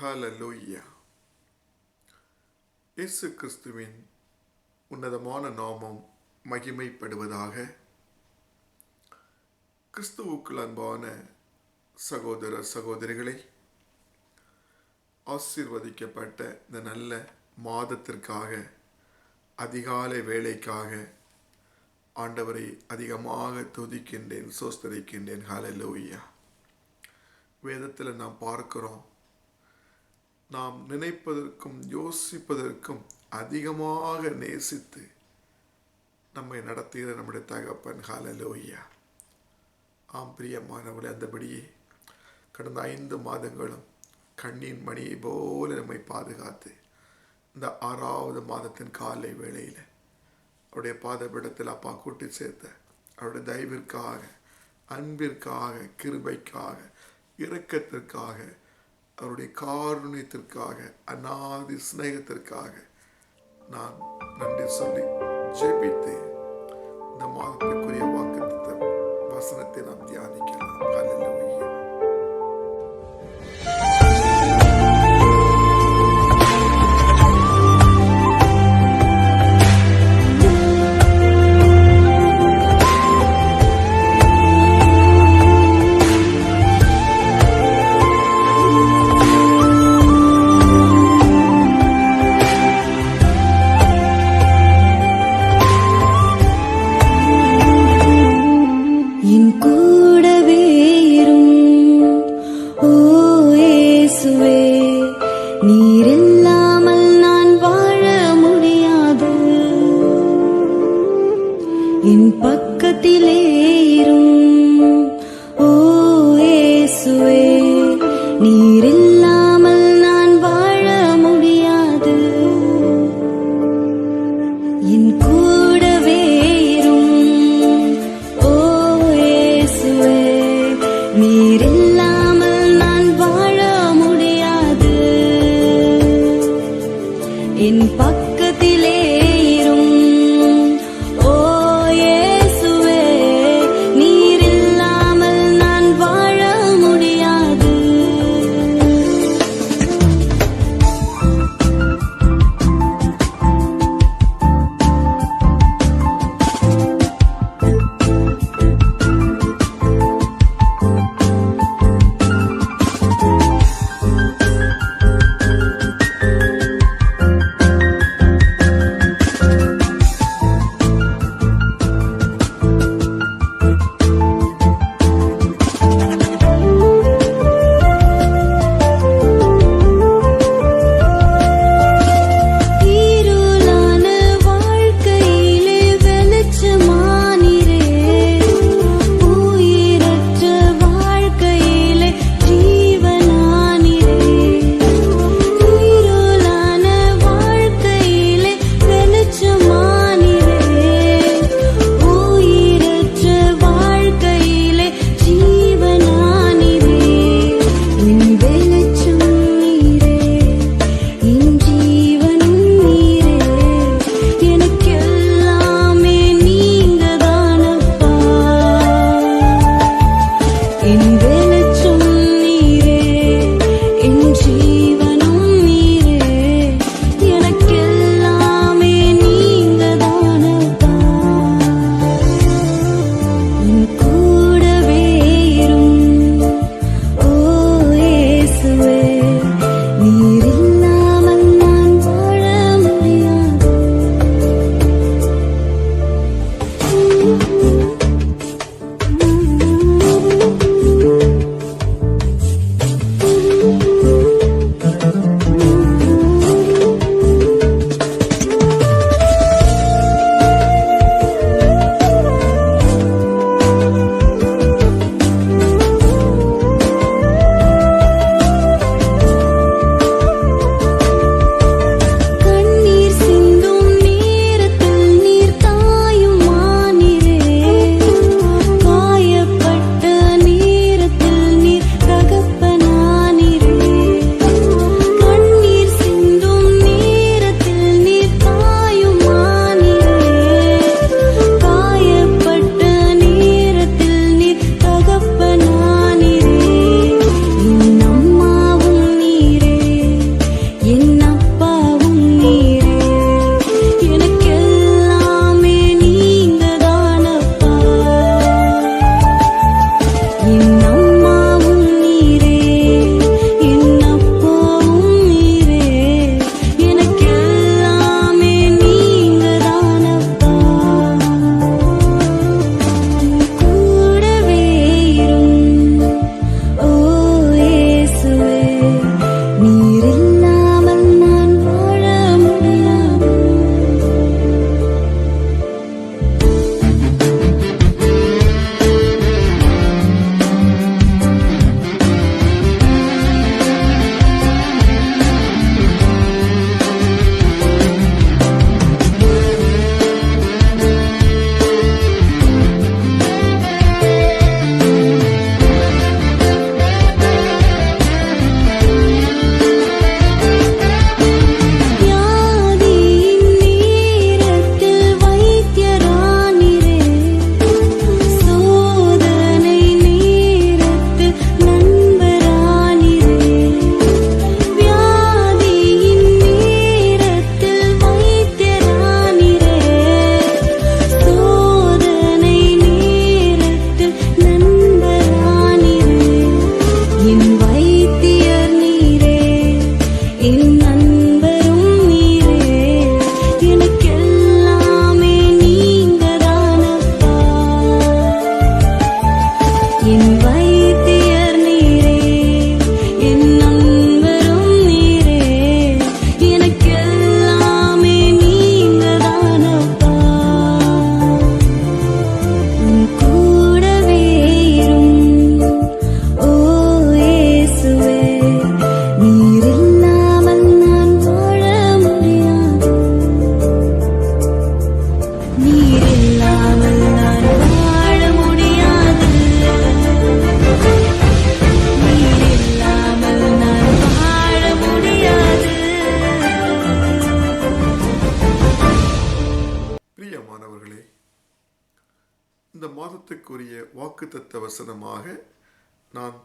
ஹalleluya இயேசு கிறிஸ்துவின் உன்னதமான நாமம் மகிமைப்படுவதாக கிறிஸ்துவுக்குள் அன்பான சகோதர சகோதரிகளை ஆசீர்வதிக்கப்பட்ட இந்த நல்ல மாதத்திற்காக அதிகாலை வேலைக்காக ஆண்டவரை அதிகமாக துதிக்கின்றேன் சோஸ்தரிக்கின்றேன் ஹalleluya வேதத்தில் நாம் பார்க்கிறோம் நாம் நினைப்பதற்கும் யோசிப்பதற்கும் அதிகமாக நேசித்து நம்மை நடத்துகிற நம்முடைய தகப்பன். ஹalleluya ஆம் பிரியமானவர்களே அந்தபடியே கடந்த ஐந்து மாதங்களும் கண்ணின் மணியை போல நம்மை பாதுகாத்து இந்த ஆறாவது மாதத்தின் காலை வேளையில் அவருடைய பாதபிடத்தில் அப்பா கூட்டி சேர்த்த அவருடைய தயவிற்காக அன்பிற்காக கிருபைக்காக இரக்கத்திற்காக அவருடைய காருண்யத்திற்காக அநாதி சிநேகத்திற்காக நான் நன்றி சொல்லி ஜெபித்து இந்த மாதத்திற்குரிய வாக்கு வசனத்தை நாம் தியானிக்கலாம். ஹalleluya.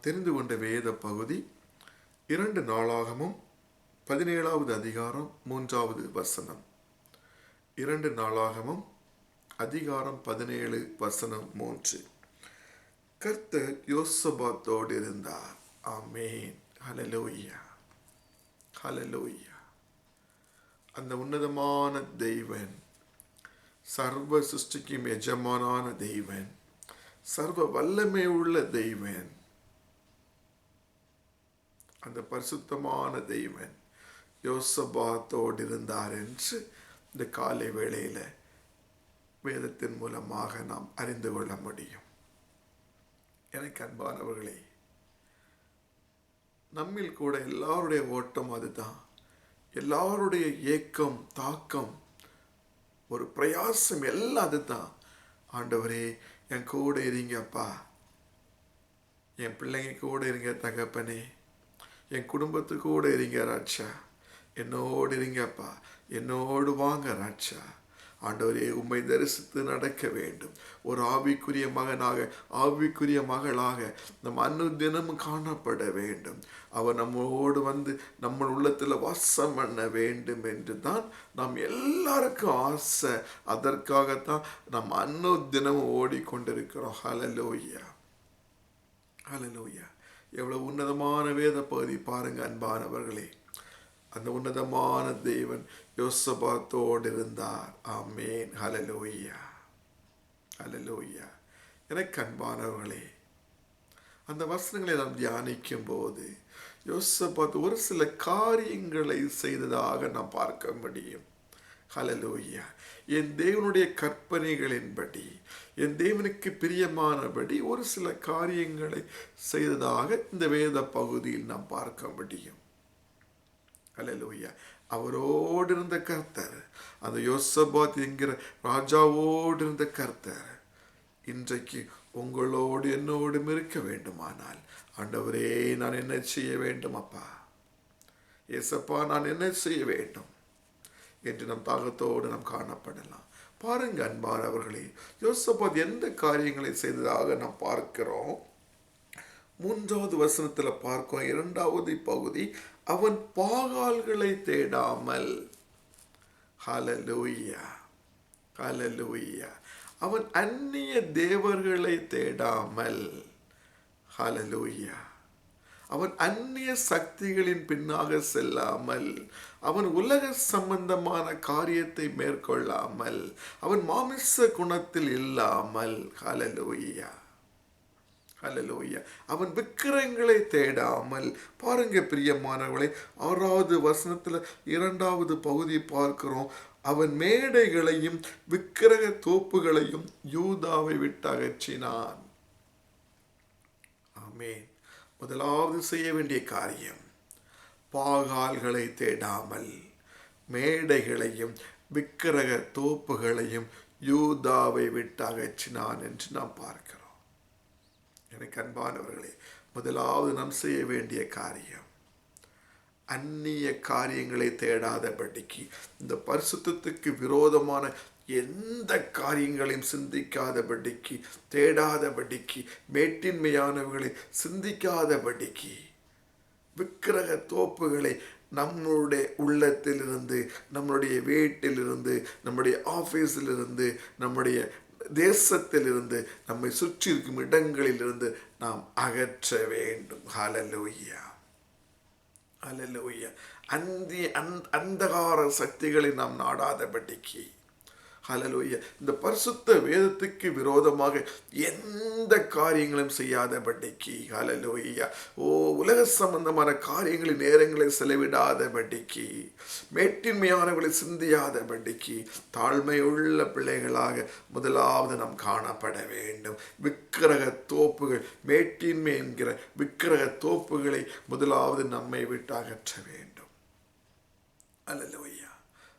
தெரிந்து கொண்ட வேத பகுதி இரண்டு நாளாகமும் பதினேழாவது அதிகாரம் மூன்றாவது வசனம். இரண்டு நாளாகமும் அதிகாரம் பதினேழு வசனம் மூன்று. கர்த்தர் யோசபாத்தோடு இருந்தார். ஆமேன். ஹலலோய்யா ஹலலோய்யா அந்த உன்னதமான தெய்வன் சர்வ சிருஷ்டிக்கும் எஜமானான தெய்வன் சர்வ வல்லமை உள்ள தெய்வன் அந்த பரிசுத்தமான தெய்வன் யோசபாத்தோடு இருந்தார் என்று இந்த காலை வேளையில் வேதத்தின் மூலமாக நாம் அறிந்து கொள்ள முடியும். எனக்கு அன்பானவர்களே நம்மில் கூட எல்லாருடைய ஓட்டம் அதுதான். எல்லாருடைய ஏக்கம் தாக்கம் ஒரு பிரயாசம் எல்லாம் அதுதான். ஆண்டவரே என் கூட இருங்கப்பா. என் பிள்ளைங்க கூட இருங்க தகப்பனே. என் குடும்பத்துக்கூட இருங்க ராட்சா என்னோடு இருங்கப்பா என்னோடு வாங்க ராட்சா ஆண்டவரே உண்மை தரிசித்து நடக்க வேண்டும். ஒரு ஆவிக்குரிய மகனாக ஆவிக்குரிய மகளாக நம் அன்னு தினமும் காணப்பட வேண்டும். அவர் நம்மோடு வந்து நம்ம உள்ளத்தில் வாசம் பண்ண வேண்டும் என்று தான் நாம் எல்லாருக்கும் ஆசை. அதற்காகத்தான் நம் அன்னு தினமும் ஓடிக்கொண்டிருக்கிறோம். ஹலலோய்யா ஹலலோய்யா எவ்வளவு உன்னதமான வேத பகுதி பாருங்க அன்பானவர்களே. அந்த உன்னதமான தேவன் யோசபாத்தோடு இருந்தார். ஆமேன். ஹலலோய்யா ஹலலோய்யா எனக்கு அன்பானவர்களே அந்த வசனங்களை நாம் தியானிக்கும் போது யோசபாத் ஒரு சில காரியங்களை செய்ததாக நாம் பார்க்க முடியும். ஹலலோய்யா என் தேவனுடைய கற்பனைகளின்படி என் தேவனுக்கு பிரியமானபடி ஒரு சில காரியங்களை செய்ததாக இந்த வேத பகுதியில் நாம் பார்க்க முடியும். ஹலலூயா அவரோடு இருந்த கர்த்தர் அந்த யோசபாத் என்கிற ராஜாவோடு இருந்த கர்த்தர் இன்றைக்கு உங்களோடு என்னோடும் இருக்க வேண்டுமானால் ஆண்டவரே நான் என்ன செய்ய வேண்டும் அப்பா? ஏசப்பா நான் என்ன செய்ய வேண்டும்? என்று நம் தாகத்தோடு நாம் காணப்படலாம். பாருங்க அன்பானவர்களே யோசபாத் எந்த காரியங்களை செய்ததாக நாம் பார்க்கிறோம்? மூன்றாவது வசனத்தில் பார்க்கிறோம். இரண்டாவது பகுதி அவன் பாகால்களை தேடாமல். ஹலலூயா ஹலலூயா அவன் அந்நிய தேவர்களை தேடாமல். ஹலலூயா அவன் அந்நிய சக்திகளின் பின்னாக செல்லாமல் அவன் உலக சம்பந்தமான காரியத்தை மேற்கொள்ளாமல் அவன் மாமிச குணத்தில் இல்லாமல். ஹலலூயா ஹலலூயா அவன் விக்கிரங்களை தேடாமல். பாருங்க பிரியமானவர்களை ஆறாவது வசனத்தில் இரண்டாவது பகுதி பார்க்கிறோம். அவன் மேடைகளையும் விக்கிரக தோப்புகளையும் யூதாவை விட்டு அகற்றினான் ஆமேன் முதலாவது செய்ய வேண்டிய காரியம் பாகால்களை தேடாமல் மேடைகளையும் விக்கிரக தோப்புகளையும் யூதாவை விட்டு அகற்றினான் என்று நாம் பார்க்கிறோம். எனக்கு அன்பானவர்களே முதலாவது நாம் செய்ய வேண்டிய காரியம் அந்நிய காரியங்களை தேடாதபடிக்கு இந்த பரிசுத்தத்துக்கு விரோதமான எந்த காரியங்களையும் சிந்திக்காதபடிக்கு தேடாதபடிக்கு மேட்டின்மையானவர்களை சிந்திக்காதபடிக்கு விக்கிரக தோப்புகளை நம்மளுடைய உள்ளத்திலிருந்து நம்மளுடைய வீட்டிலிருந்து நம்முடைய ஆஃபீஸிலிருந்து நம்முடைய தேசத்திலிருந்து நம்மை சுற்றி இருக்கும் இடங்களிலிருந்து நாம் அகற்ற வேண்டும். ஹலலோய்யா ஹலலோய்யா அந்தி அந் அந்தகார சக்திகளை நாம் நாடாதபடிக்கு ஹலலோய இந்த பரிசுத்த வேதத்துக்கு விரோதமாக எந்த காரியங்களும் செய்யாதபடிக்கு ஹலலோய்யா ஓ உலக சம்பந்தமான காரியங்களின் நேரங்களை செலவிடாதபடிக்கு மேட்டின்மையானவர்களை சிந்தியாதபடிக்கு தாழ்மையுள்ள பிள்ளைகளாக முதலாவது நாம் காணப்பட வேண்டும். விக்கிரக தோப்புகள் மேட்டின்மை என்கிற விக்கிரக தோப்புகளை முதலாவது நம்மை விட்டு அகற்ற வேண்டும். அல்லலோய்யா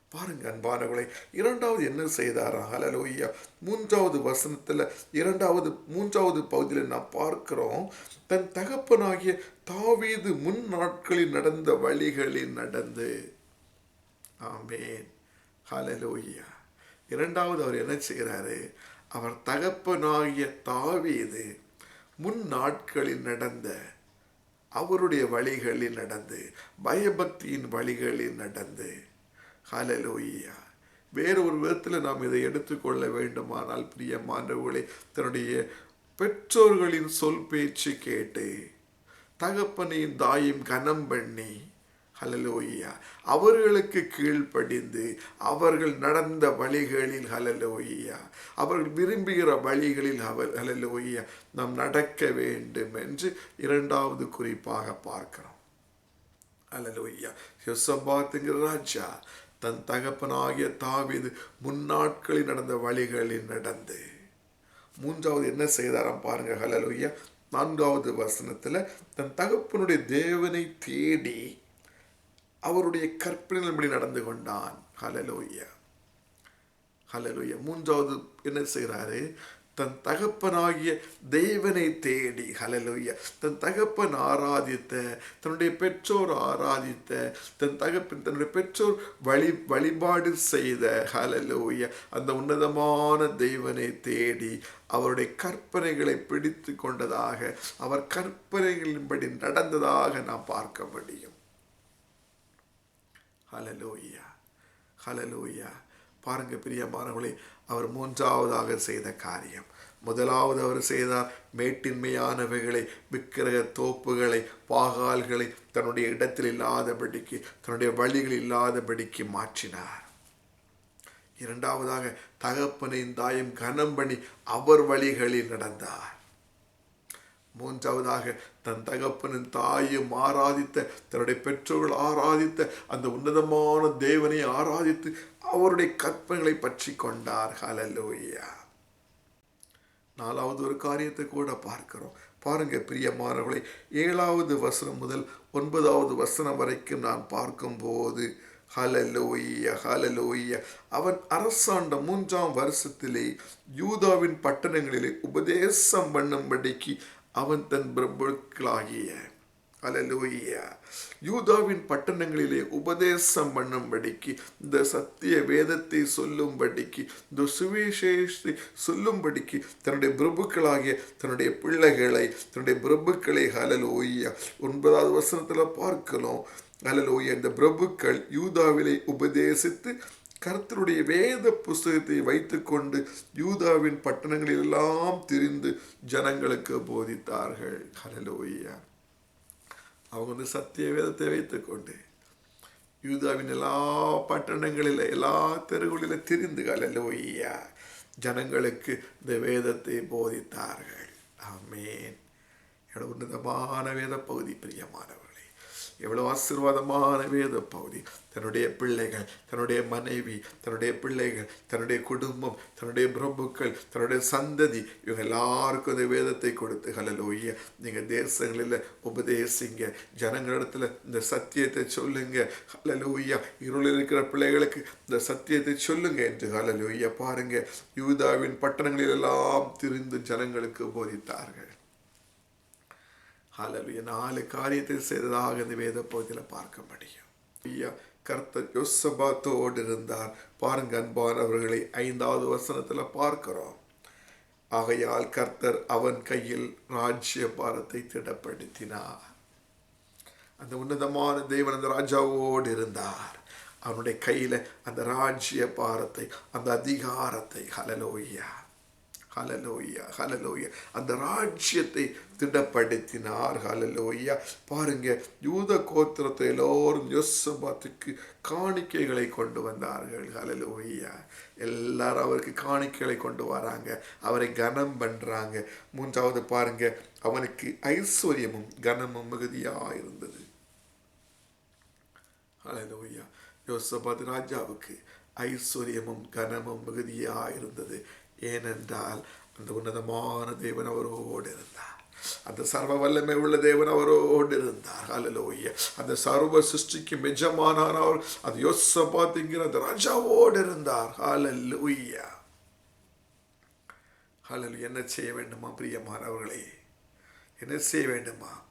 பாருங்க அன்பானவர்களை இரண்டாவது என்ன செய்தாரா? ஹலலோய்யா மூன்றாவது வசனத்தில் இரண்டாவது மூன்றாவது பகுதியில் நாம் பார்க்கிறோம் தன் தகப்பனாகிய தாவீது முன் நாட்களில் நடந்த வழிகளில் நடந்து. ஆமேன். ஹலலோய்யா இரண்டாவது அவர் என்ன செய்கிறாரு? அவர் தகப்பனாகிய தாவீது முன் நாட்களில் நடந்த அவருடைய வழிகளில் நடந்து பயபக்தியின் வழிகளில் நடந்து. ஹலலோயா வேறு ஒரு விதத்தில் நாம் இதை எடுத்துக்கொள்ள வேண்டுமானால் பிரியமானவர்களே தன்னுடைய பெற்றோர்களின் சொல் பேச்சு கேட்டு தகப்பனையும் தாயும் கனம் பண்ணி ஹலலோய்யா அவர்களுக்கு கீழ்ப்படிந்து அவர்கள் நடந்த வழிகளில் ஹலலோய்யா அவர்கள் விரும்புகிற வழிகளில் அவர் ஹலலோய்யா நாம் நடக்க வேண்டும் என்று இரண்டாவது குறிப்பாக பார்க்கிறோம். ஹலலோயா யோசபாத்துங்கிற ராஜா தன் தகப்பனாகிய தாவீது முன்னாட்களில் நடந்த வழிகளில் நடந்து. மூன்றாவது என்ன செய்தாராம் பாருங்க ஹலலுயா நான்காவது வசனத்தில் தன் தகப்பனுடைய தேவனை தேடி அவருடைய கற்பனையின்படி நடந்து கொண்டான். ஹலலோய்யா ஹலலுயா மூன்றாவது என்ன செய்கிறாரு தன் தகப்பனாகிய தெய்வனை தேடி. ஹலலுய தன் தகப்பன் ஆராதித்த தன்னுடைய பெற்றோர் ஆராதித்த தன் தகப்பன் தன்னுடைய பெற்றோர் வழி வழிபாடு செய்த ஹலலுய அந்த உன்னதமான தெய்வனை தேடி அவருடைய கற்பனைகளை பிடித்து கொண்டதாக அவர் கற்பனைகளின்படி நடந்ததாக நாம் பார்க்க முடியும். ஹலலோயா ஹலலோயா பாருங்க பிரியமானவர்களே அவர் மூன்றாவதாக செய்த காரியம். முதலாவது அவர் செய்தார் மேட்டின்மையானவைகளை விக்கிரக தோப்புகளை பாகால்களை தன்னுடைய இடத்தில் இல்லாதபடிக்கு தன்னுடைய வழிகள் இல்லாதபடிக்கு மாற்றினார். இரண்டாவதாக தகப்பனின் தாயும் கனம் பண்ணி அவர் வழிகளில் நடந்தார். மூன்றாவதாக தன் தகப்பனின் தாயும் ஆராதித்த தன்னுடைய பெற்றோர்கள் ஆராதித்த அந்த உன்னதமான தேவனை ஆராதித்து அவருடைய கற்பனைகளை பற்றி கொண்டார். ஹலலோயா நாலாவது ஒரு காரியத்தை கூட பார்க்கிறோம். பாருங்க பிரியமானவர்களை ஏழாவது வசனம் முதல் ஒன்பதாவது வசனம் வரைக்கும் நான் பார்க்கும்போது ஹலலோய ஹலலோய அவன் அரசாண்ட மூன்றாம் வருஷத்திலே யூதாவின் பட்டணங்களிலே உபதேசம் பண்ணும்படிக்கு அவன் தன் பிரபுக்களாகிய அலலூயா யூதாவின் பட்டணங்களிலே உபதேசம் பண்ணும்படிக்கு இந்த சத்திய வேதத்தை சொல்லும்படிக்கு இந்த சுவிசேஷத்தை சொல்லும்படிக்கு தன்னுடைய பிரபுக்களாகிய தன்னுடைய பிள்ளைகளை தன்னுடைய பிரபுக்களை ஹலலோய்யா ஒன்பதாவது வசனத்தில் பார்க்கலாம் ஹலலோய்யா இந்த பிரபுக்கள் யூதாவிலே உபதேசித்து கர்த்தருடைய வேத புஸ்தகத்தை வைத்துக்கொண்டு யூதாவின் பட்டணங்களில் எல்லாம் திரிந்து ஜனங்களுக்கு போதித்தார்கள். ஹலலோய்யா அவங்க வந்து சத்திய வேதத்தை வைத்துக்கொண்டு யூதாவின் எல்லா பட்டணங்களில் எல்லா தெருவுகளில் திரிந்து ஹலலோய்யா ஜனங்களுக்கு இந்த வேதத்தை போதித்தார்கள். ஆமேன் என்னோட உன்னதமான வேத பகுதி பிரியமானவர் எவ்வளோ ஆசீர்வாதமான வேத பகுதி. தன்னுடைய பிள்ளைகள் தன்னுடைய மனைவி தன்னுடைய பிள்ளைகள் தன்னுடைய குடும்பம் தன்னுடைய பிரபுக்கள் தன்னுடைய சந்ததி இவங்க எல்லாருக்கும் இந்த வேதத்தை கொடுத்து ஹலலோய நீங்கள் தேசங்களில் உபதேசிங்க ஜனங்களிடத்தில் இந்த சத்தியத்தை சொல்லுங்க ஹலலோய்யா இருளில் இருக்கிற பிள்ளைகளுக்கு இந்த சத்தியத்தை சொல்லுங்க என்று ஹலலோய்யா பாருங்க யூதாவின் பட்டணங்களில் எல்லாம் திரிந்து ஜனங்களுக்கு போதித்தார்கள். ஹலலுய நாலு காரியத்தை செய்ததாக இந்த வேத பகுதியில் பார்க்க முடியும் ஐயா கர்த்தர் யோசபாத்தோடு இருந்தார் பாருங்க அன்பானவர்களை ஐந்தாவது வசனத்தில் பார்க்கிறோம் ஆகையால் கர்த்தர் அவன் கையில் ராஜ்ய பாரத்தை திடப்படுத்தினார் அந்த உன்னதமான தேவன் அந்த ராஜாவோடு இருந்தார் அவனுடைய கையில் அந்த ராஜ்ய பாரத்தை அந்த அதிகாரத்தை ஹலலோய்யா ஹலலோய்யா ஹலலோய்யா அந்த ராஜ்யத்தை திடப்படுத்தினார் ஹலலோய்யா பாருங்க யூத கோத்திரத்தை எல்லோரும் யோசபாத்துக்கு காணிக்கைகளை கொண்டு வந்தார்கள் ஹலலோய்யா எல்லாரும் அவருக்கு காணிக்கைகளை கொண்டு வராங்க அவரை கனம் பண்ணுறாங்க மூன்றாவது பாருங்க அவனுக்கு ஐஸ்வர்யமும் கனமும் மிகுதியாக இருந்தது. ஹலலோய்யா யோசபாத் ராஜாவுக்கு ஐஸ்வர்யமும் கனமும் மிகுதியாக இருந்தது. ஏனென்றால் அந்த உன்னதமான தேவன் அவரோடு இருந்தார். அந்த சர்வ வல்லமை உள்ள தேவன் அவரோடு இருந்தார். அலலோய அந்த சர்வ சிருஷ்டிக்கு எஜமானார் அவர் அது யோசபாத்துங்கிற அந்த ராஜாவோடு இருந்தார். ஹalleluya ஹalleluya என்ன செய்ய வேண்டுமா பிரியமானவர்களே? என்ன செய்ய வேண்டுமா?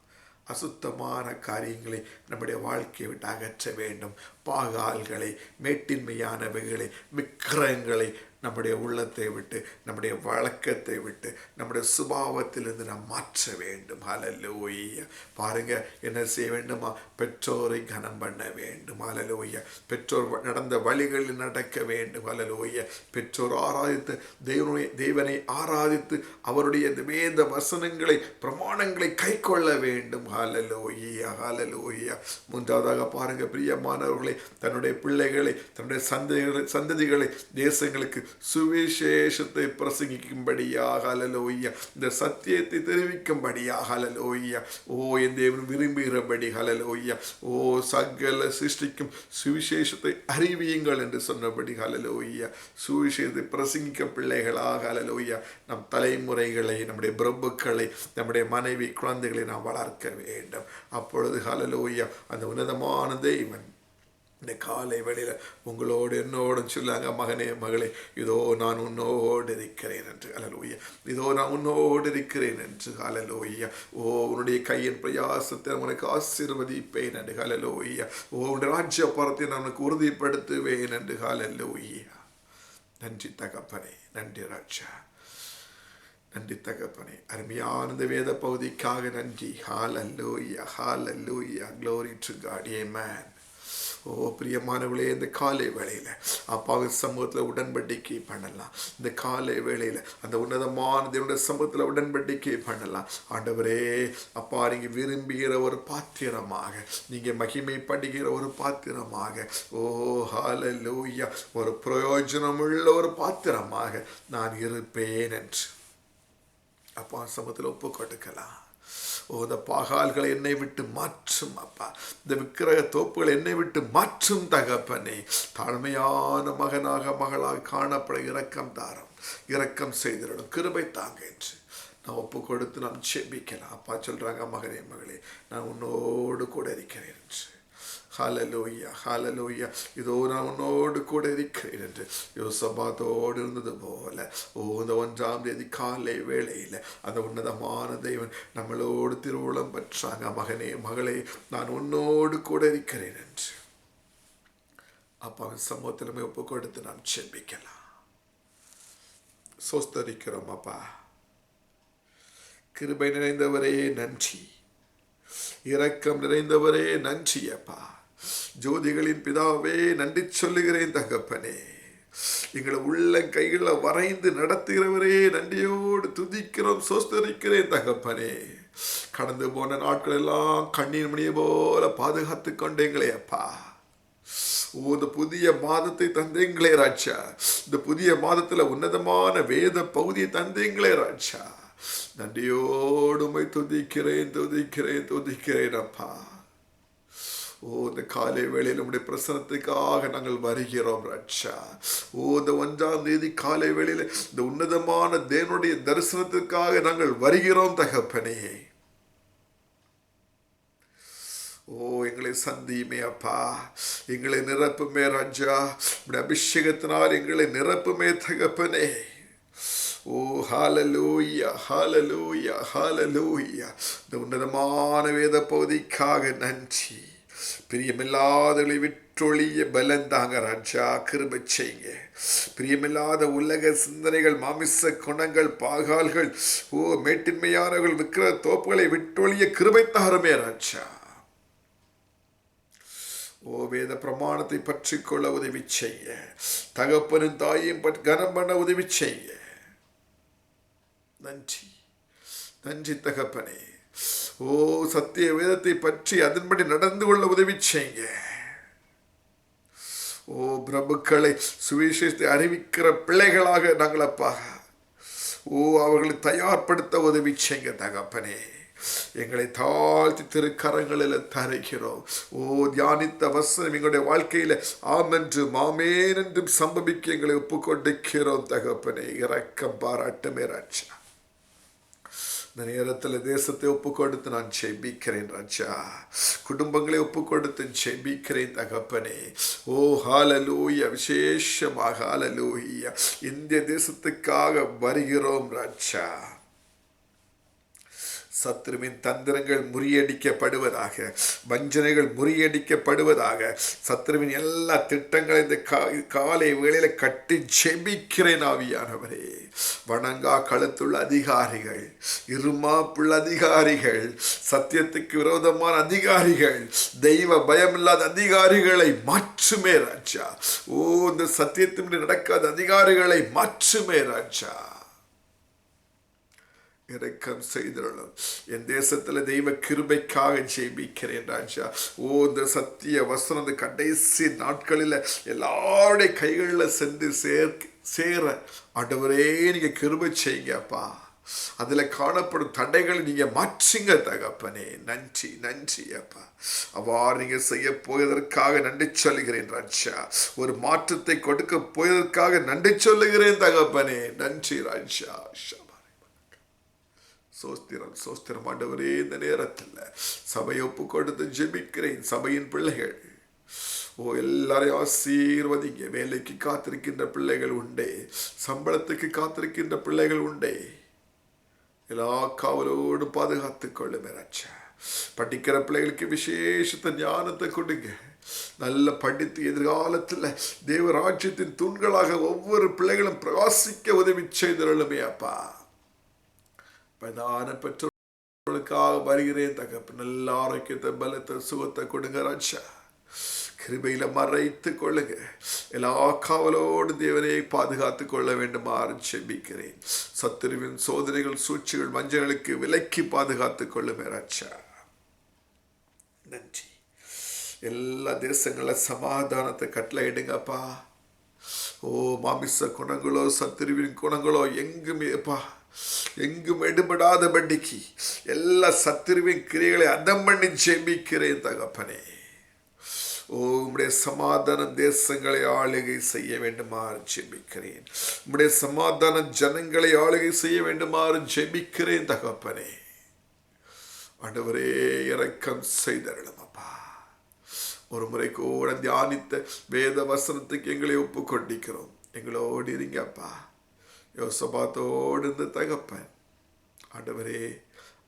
அசுத்தமான காரியங்களை நம்முடைய வாழ்க்கையை விட்டு அகற்ற வேண்டும். பாகால்களை மேட்டின்மையானவைகளை விக்கிரங்களை நம்முடைய உள்ளத்தை விட்டு நம்முடைய வழக்கத்தை விட்டு நம்முடைய சுபாவத்திலிருந்து நாம் மாற்ற வேண்டும். ஹalleluya பாருங்க என்ன செய்ய வேண்டுமா? பெற்றோரை கனம் பண்ண வேண்டும். ஹalleluya பெற்றோர் நடந்த வழிகளில் நடக்க வேண்டும். ஹalleluya பெற்றோர் ஆராதித்து தேவனை தெய்வனை ஆராதித்து அவருடைய வேத வசனங்களை பிரமாணங்களை கை கொள்ள வேண்டும். ஹalleluya ஹalleluya மூன்றாவதாக பாருங்க பிரியமானவர்களை தன்னுடைய பிள்ளைகளை தன்னுடைய சந்ததிகளை சந்ததிகளை தேசங்களுக்கு சுவிசேஷத்தை பிரசங்கிக்கும்படியாக ஹalleluya இந்த சத்தியத்தை தெரிவிக்கும்படியாக ஹalleluya ஓ என் தேவன் விரும்புகிறபடி ஹalleluya ஓ சகல சிருஷ்டிக்கும் சுவிசேஷத்தை அறிவியுங்கள் என்று சொன்னபடி ஹalleluya சுவிசேஷத்தை பிரசங்கிக்க பிள்ளைகளாக ஹalleluya நம் தலைமுறைகளை நம்முடைய பிரபுக்களை நம்முடைய மனைவி குழந்தைகளை நாம் வளர்க்க வேண்டும். அப்பொழுது ஹalleluya அந்த உன்னதமான தெய்வன் இந்த காலை வேளையில் உங்களோடு என்னோடும் சொல்லாங்க மகனே மகளே இதோ நான் உன்னோடு இருக்கிறேன் என்று. அலலோய்யா இதோ நான் உன்னோடு இருக்கிறேன் என்று. அலலோய்யா ஓ உன்னுடைய கையின் பிரயாசத்தை உனக்கு ஆசீர்வதிப்பேன் என்று. அலலோய்யா ஓ உன்னுடைய ராஜ்ய பரத்தை நான் உனக்கு உறுதிப்படுத்துவேன் என்று. அலலோய்யா நன்றி தகப்பனே நன்றி ராஜா. நன்றி தகப்பனே. அருமையான இந்த வேத பகுதிக்காக நன்றி. Hallelujah hallelujah glory to God man ஓ பிரியமானவளே இந்த காலை வேளையில் அப்பாவின் சமூகத்தில் உடன்படிக்கை பண்ணலாம். இந்த காலை வேளையில் அந்த உன்னதமான தேவனுடைய சமூகத்தில் உடன்படிக்கை பண்ணலாம். ஆண்டவரே அப்பா நீங்கள் விரும்புகிற ஒரு பாத்திரமாக நீங்கள் மகிமைப்படுகிற ஒரு பாத்திரமாக ஓ ஹாலலூயா ஒரு பிரயோஜனமுள்ள ஒரு பாத்திரமாக நான் இருப்பேன் என்று அப்பா சமூகத்தில் ஒப்பு கொடுக்கலாம் ஓ இந்த பாகால்களை என்னை விட்டு மாற்றும் அப்பா. இந்த விக்கிரக தோப்புகள் என்னை விட்டு மாற்றும் தகப்பனே. தாழ்மையான மகனாக மகளாக காணப்பட இரக்கம் தாரம். இரக்கம் செய்திடணும். கிருபை தாங்க என்று. நான் ஒப்பு கொடுத்து நாம் செபிக்கலாம் அப்பா சொல்கிறாங்க மகனே மகளே நான் உன்னோடு கூட இருக்கிறேன் என்று. ஹாலலோய்யா ஹாலலோய்யா இதோ நான் உன்னோடு கூட இருக்கிறேன் என்று யோசபாத்தோடு இருந்தது போல. ஓ இந்த ஒன்றாம் தேதி காலை வேளையில் அந்த உன்னதமான தெய்வன் நம்மளோடு திருவுளம் பெற்றாங்க மகனே மகளே நான் உன்னோடு கூட இருக்கிறேன் என்று. அவன் சமூகத்திலுமே ஒப்பு கொடுத்து நாம் செபிக்கலாம். சோஸ்தரிக்கிறோம் அப்பா. கிருபை நிறைந்தவரே நன்றி. இரக்கம் நிறைந்தவரே நன்றி அப்பா. ஜோதிகளின் பிதாவே நன்றி சொல்லுகிறேன் தகப்பனே. எங்களை உள்ள கைகளை வரைந்து நடத்துகிறவரே நன்றியோடு துதிக்கிறோம் சோஸ்தரிக்கிறேன் தகப்பனே. கடந்து போன நாட்கள் எல்லாம் கண்ணீர் மணியை போல பாதுகாத்து கொண்டேங்களே அப்பா. ஓ இந்த புதிய மாதத்தை தந்தேங்களே ராஜா. இந்த புதிய மாதத்துல உன்னதமான வேத பகுதியை தந்தேங்களே ராஜா. நன்றியோடுமை துதிக்கிறேன் துதிக்கிறேன் துதிக்கிறேன் அப்பா. ஓ இந்த காலை வேளையில் நம்முடைய பிரசனத்துக்காக நாங்கள் வருகிறோம் ரட்சா. ஓ இந்த ஒன்றாம் தேதி காலை வேளையில் இந்த உன்னதமான தேவனுடைய தரிசனத்துக்காக நாங்கள் வருகிறோம் தகப்பனே. ஓ எங்களை சந்தியுமே அப்பா. எங்களை நிரப்புமே ராஜா. உடைய அபிஷேகத்தினால் எங்களை நிரப்புமே தகப்பனே. ஓ ஹாலலூயா ஹாலலூயா ஹாலலூயா இந்த உன்னதமான வேத பகுதிக்காக நன்றி. பிரியமில்லாதவர்களை விற்றொழிய பலந்தாங்க ராஜா கிருப செய்யுங்க. பிரியமில்லாத உலக சிந்தனைகள் மாமிச குணங்கள் பாகால்கள் ஓ மேட்டின்மையானவர்கள் விக்கிர தோப்புகளை விட்டொழிய கிருபை தாருமே ராஜா. ஓ வேத பிரமாணத்தை பற்றி கொள்ள உதவி செய்ய தகப்பனும் தாயும் கனம் பண்ண உதவி செய்ய நன்றி. நன்றி தகப்பனே. ஓ சத்திய வேதத்தை பற்றி அதன்படி நடந்து கொள்ள உதவி செய்யுங்க. ஓ பிரபுக்களை சுவிசேஷத்தை அறிவிக்கிற பிள்ளைகளாக நாங்கள் அப்பா. ஓ அவர்களை தயார்படுத்த உதவி செய்யுங்க தகப்பனே. எங்களை தாழ்த்தி திருக்கரங்களில் தருகிறோம். ஓ தியானித்த வசனம் எங்களுடைய வாழ்க்கையில் ஆமென்றும் மாமேன் என்றும் சம்பவிக்க எங்களை ஒப்புக்கொண்டிருக்கிறோம் தகப்பனே. இறக்கம் பாராட்டுமே ராஜா. இந்த நேரத்தில் தேசத்தை ஒப்பு கொடுத்து நான் செபிக்கிறேன் ராஜா. குடும்பங்களை ஒப்பு கொடுத்து செபிக்கிறேன் தகப்பனே. ஓ ஹாலலூயா விசேஷமாக ஹாலலூயா இந்திய தேசத்துக்காக வருகிறோம் ராஜா. சத்ருவின் தந்திரங்கள் முறியடிக்கப்படுவதாக வஞ்சனைகள் முறியடிக்கப்படுவதாக சத்ருவின் எல்லா திட்டங்களை இந்த கா- காலை வேளையில் கட்டி ஜெபிக்கிறேன் ஆவியானவரே. வணங்கா கழுத்துள்ள அதிகாரிகள் இருமாப்புள்ள அதிகாரிகள் சத்தியத்துக்கு விரோதமான அதிகாரிகள் தெய்வ பயமில்லாத அதிகாரிகளை மாற்றுமே ராஜா. ஓ இந்த சத்தியத்தின் நடக்காத அதிகாரிகளை மாற்றுமே ராஜா. இரக்கம் செய்திருளும். என் தேசத்துல தெய்வ கிருபைக்காக ஜெபிக்கிறேன் ராஜா. ஓ இந்த சத்திய வசனம் இந்த கடைசி நாட்களில் எல்லாருடைய கைகளில் சென்று சேர்க்க சேர. ஆண்டவரே நீங்க கிருபை செய்யுங்கப்பா அதுல காணப்படும் தடைகளை நீங்க மாற்றுங்க தகப்பனே. நன்றி நன்றி அப்பா. அவ்வாறு நீங்க செய்ய போயதற்காக நன்றி சொல்லுகிறேன் ராஜா. ஒரு மாற்றத்தை கொடுக்க போயதற்காக நன்றி சொல்லுகிறேன் தகப்பனே. நன்றி ராஜா. சோஸ்திரம் சோஸ்திரம் ஆண்டவரே இந்த நேரத்தில் சபையை ஒப்பு கொடுத்து ஜெபிக்கிறேன் சபையின் பிள்ளைகள். ஓ எல்லாரையும் ஆசீர்வதிங்க. வேலைக்கு காத்திருக்கின்ற பிள்ளைகள் உண்டே. சம்பளத்துக்கு காத்திருக்கின்ற பிள்ளைகள் உண்டே. எல்லா காவலோடு பாதுகாத்து கொள்ளுமே ராஜா. படிக்கிற பிள்ளைகளுக்கு விசேஷத்த ஞானத்தை கொடுங்க. நல்ல படித்து எதிர்காலத்தில் தேவராஜ்யத்தின் தூண்களாக ஒவ்வொரு பிள்ளைகளும் பிரகாசிக்க உதவி செய்திருளுமே அப்பா. பிரதான பெற்றோர்களுக்காக வருகிறேன். தகப்ப நல்ல ஆரோக்கியத்தை பலத்தை சுகத்தை கொடுங்க ராஜா. கிருபையில மறைத்து கொள்ளுங்க. எல்லா காவலோடு தேவனை பாதுகாத்து கொள்ள வேண்டுமாறு செபிக்கிறேன். சத்துருவின் சோதனைகள் சூழ்ச்சிகள் மஞ்சளுக்கு விலக்கி பாதுகாத்து கொள்ளுமே ராஜா. நன்றி. எல்லா தேசங்களில் சமாதானத்தை கட்டளையிடுங்கப்பா ஓ மாமிச குணங்களோ சத்துருவின் குணங்களோ எங்குமேப்பா எங்கும் எடுபடாதபடிக்கு எல்லா சத்துருவின் கிரியைகளை அதம் பண்ணி ஜெபிக்கிறேன் தகப்பனே. ஓ உம்முடைய சமாதான தேசங்களை ஆளுகை செய்ய வேண்டுமாறு ஜெபிக்கிறேன். உம்முடைய சமாதான ஜனங்களை ஆளுகை செய்ய வேண்டுமாறு ஜெபிக்கிறேன் தகப்பனே. ஆண்டவரே இறக்கம் செய்தருளும் அப்பா. ஒரு முறை கூட தியானித்த வேத வசனத்துக்கு எங்களை ஒப்பு கொண்டிக்கிறோம் எங்களோடு இருங்கப்பா யோசபாத்தோடு இருந்த தகப்பன். ஆண்டவரே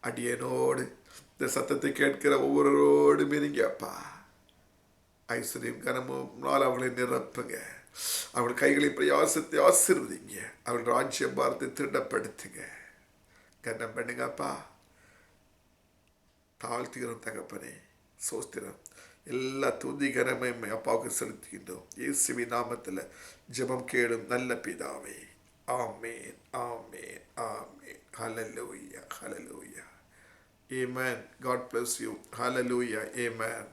அடியனோடு இந்த சத்தத்தை கேட்கிற ஒவ்வொருவரோடும் இருங்கப்பா ஐஸ்வர்யம் கனமும் நாள் அவளை நிரப்புங்க. அவள் கைகளை பிரயாசத்தை ஆசிர்வதிங்க. அவள் ராஜ்யம் பார்த்து திடப்படுத்துங்க கனம் பண்ணுங்கப்பா தாழ்த்துகிறோம் தகப்பனே சோஸ்திரம். எல்லா துதிகரமையும் அப்பாவுக்கு செலுத்துகின்றோம். இயேசுவி நாமத்தில் ஜெபம் கேடும் நல்ல பிதாவே. Amen, Amen, Amen. Hallelujah, Hallelujah. Amen. God bless you. Hallelujah. Amen.